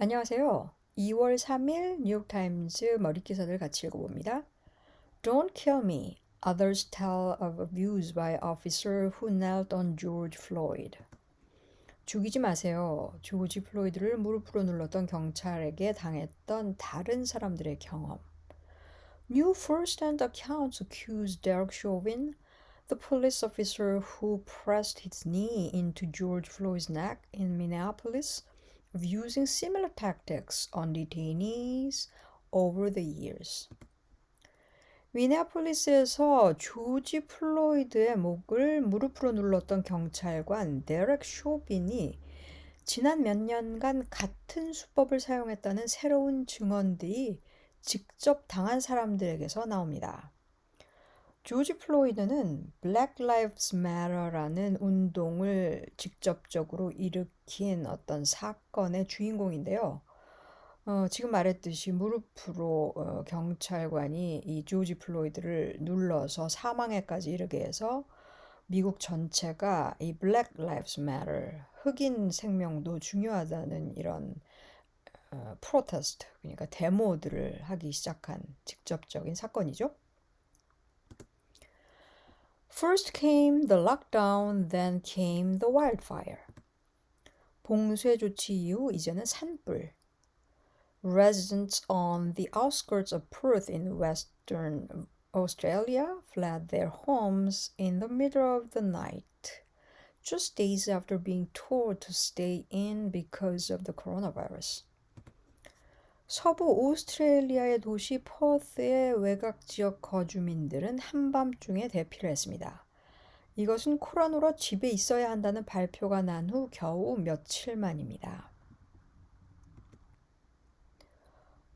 안녕하세요. 2월 3일 뉴욕타임즈 머릿기사들 같이 읽어봅니다. Don't kill me. Others tell of abuse by officer who knelt on George Floyd. 죽이지 마세요. 조지 플로이드를 무릎으로 눌렀던 경찰에게 당했던 다른 사람들의 경험. New first-hand accounts accuse Derek Chauvin, the police officer who pressed his knee into George Floyd's neck in Minneapolis, of using similar tactics on detainees over the years. 미네아폴리스에서 조지 플로이드의 목을 무릎으로 눌렀던 경찰관 데렉 쇼빈이 지난 몇 년간 같은 수법을 사용했다는 새로운 증언들이 직접 당한 사람들에게서 나옵니다. 조지 플로이드는 Black Lives Matter라는 운동을 직접적으로 일으킨 어떤 사건의 주인공인데요. 어, 지금 말했듯이 무릎으로 어, 경찰관이 이 조지 플로이드를 눌러서 사망에까지 이르게 해서 미국 전체가 이 Black Lives Matter 흑인 생명도 중요하다는 이런 어, 프로테스트 그러니까 데모들을 하기 시작한 직접적인 사건이죠. First came the lockdown, then came the wildfire. 봉쇄 조치 이후 이제는 산불. Residents on the outskirts of Perth in Western Australia fled their homes in the middle of the night, just days after being told to stay in because of the coronavirus. 서부 오스트레일리아의 도시 퍼스의 외곽 지역 거주민들은 한밤중에 대피를 했습니다. 이것은 코로나로 집에 있어야 한다는 발표가 난 후 겨우 며칠 만입니다.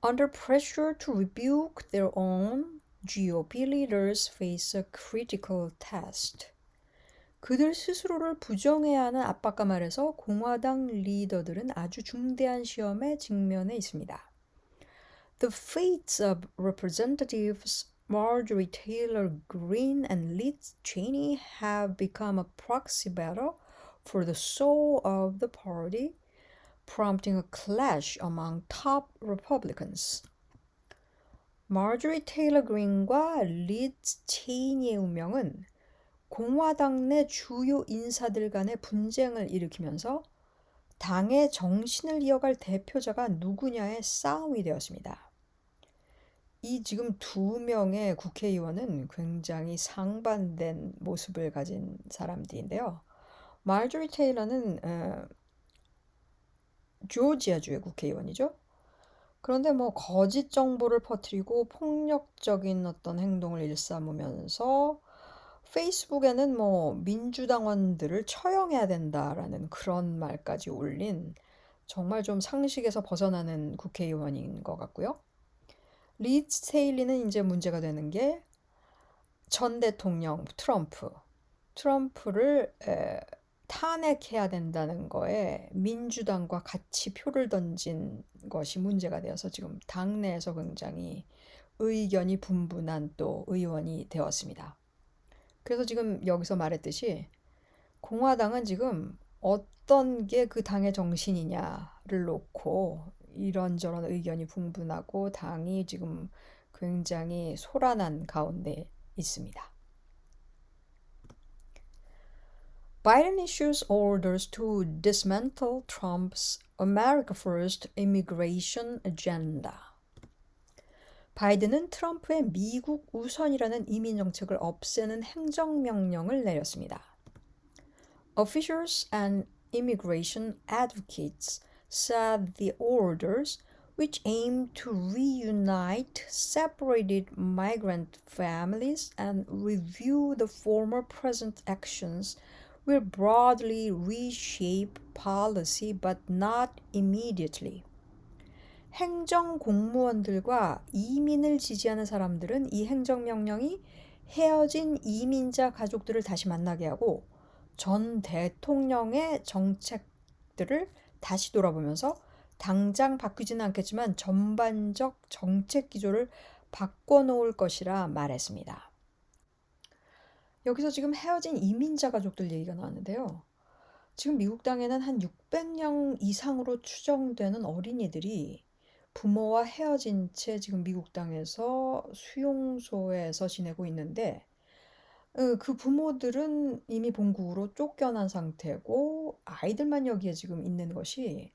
Under pressure to rebuke their own, GOP leaders face a critical test. 그들 스스로를 부정해야 하는 압박감 아래서 공화당 리더들은 아주 중대한 시험에 직면해 있습니다. The fates of Representatives Marjorie Taylor Greene and Liz Cheney have become a proxy battle for the soul of the party, prompting a clash among top Republicans. 마조리 테일러 그린과 리즈 체이니의 운명은 공화당 내 주요 인사들 간의 분쟁을 일으키면서 당의 정신을 이어갈 대표자가 누구냐의 싸움이 되었습니다. 이 지금 두 명의 국회의원은 굉장히 상반된 모습을 가진 사람들인데요. 말조리 테일러는 어, 조지아주의 국회의원이죠. 그런데 뭐 거짓 정보를 퍼뜨리고 폭력적인 어떤 행동을 일삼으면서 페이스북에는 뭐 민주당원들을 처형해야 된다라는 그런 말까지 올린 정말 좀 상식에서 벗어나는 국회의원인 것 같고요. 리즈 테일리는 이제 문제가 되는 게 전 대통령 트럼프, 트럼프를 에, 탄핵해야 된다는 거에 민주당과 같이 표를 던진 것이 문제가 되어서 지금 당내에서 굉장히 의견이 분분한 또 의원이 되었습니다. 그래서 지금 여기서 말했듯이 공화당은 지금 어떤 게 그 당의 정신이냐를 놓고 이런저런 의견이 분분하고 당이 지금 굉장히 소란한 가운데 있습니다. Biden issues orders to dismantle Trump's America First immigration agenda. 바이든은 트럼프의 미국 우선이라는 이민 정책을 없애는 행정 명령을 내렸습니다. Officials and immigration advocates said the orders, which aim to reunite separated migrant families and review the former president's actions, will broadly reshape policy but not immediately. 행정 공무원들과 이민을 지지하는 사람들은 이 행정명령이 헤어진 이민자 가족들을 다시 만나게 하고 전 대통령의 정책들을 다시 돌아보면서 당장 바뀌지는 않겠지만 전반적 정책 기조를 바꿔놓을 것이라 말했습니다. 여기서 지금 헤어진 이민자 가족들 얘기가 나왔는데요. 지금 미국 땅에는 한 600명 이상으로 추정되는 어린이들이 부모와 헤어진 채 지금 미국 땅에서 수용소에서 지내고 있는데 어, 그 부모들은 이미 본국으로 쫓겨난 상태고 아이들만 여기에 지금 있는 것이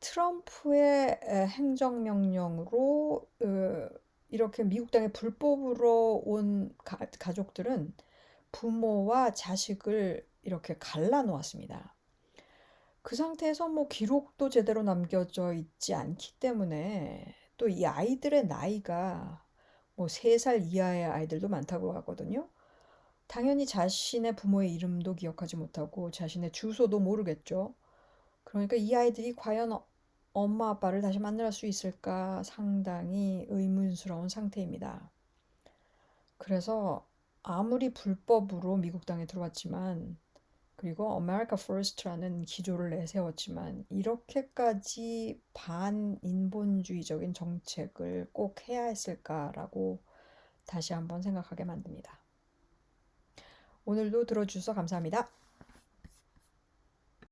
트럼프의 에, 행정 명령으로 어, 이렇게 미국 땅에 불법으로 온 가, 가족들은 부모와 자식을 이렇게 갈라 놓았습니다. 그 상태에서 뭐 기록도 제대로 남겨져 있지 않기 때문에 또 이 아이들의 나이가 뭐 3살 이하의 아이들도 많다고 하거든요. 당연히 자신의 부모의 이름도 기억하지 못하고 자신의 주소도 모르겠죠. 그러니까 이 아이들이 과연 어- 엄마 아빠를 다시 만날 수 있을까 상당히 의문스러운 상태입니다. 그래서 아무리 불법으로 미국 땅에 들어왔지만 그리고 America First라는 기조를 내세웠지만 이렇게까지 반인본주의적인 정책을 꼭 해야 했을까라고 다시 한번 생각하게 만듭니다. 오늘도 들어주셔서 감사합니다.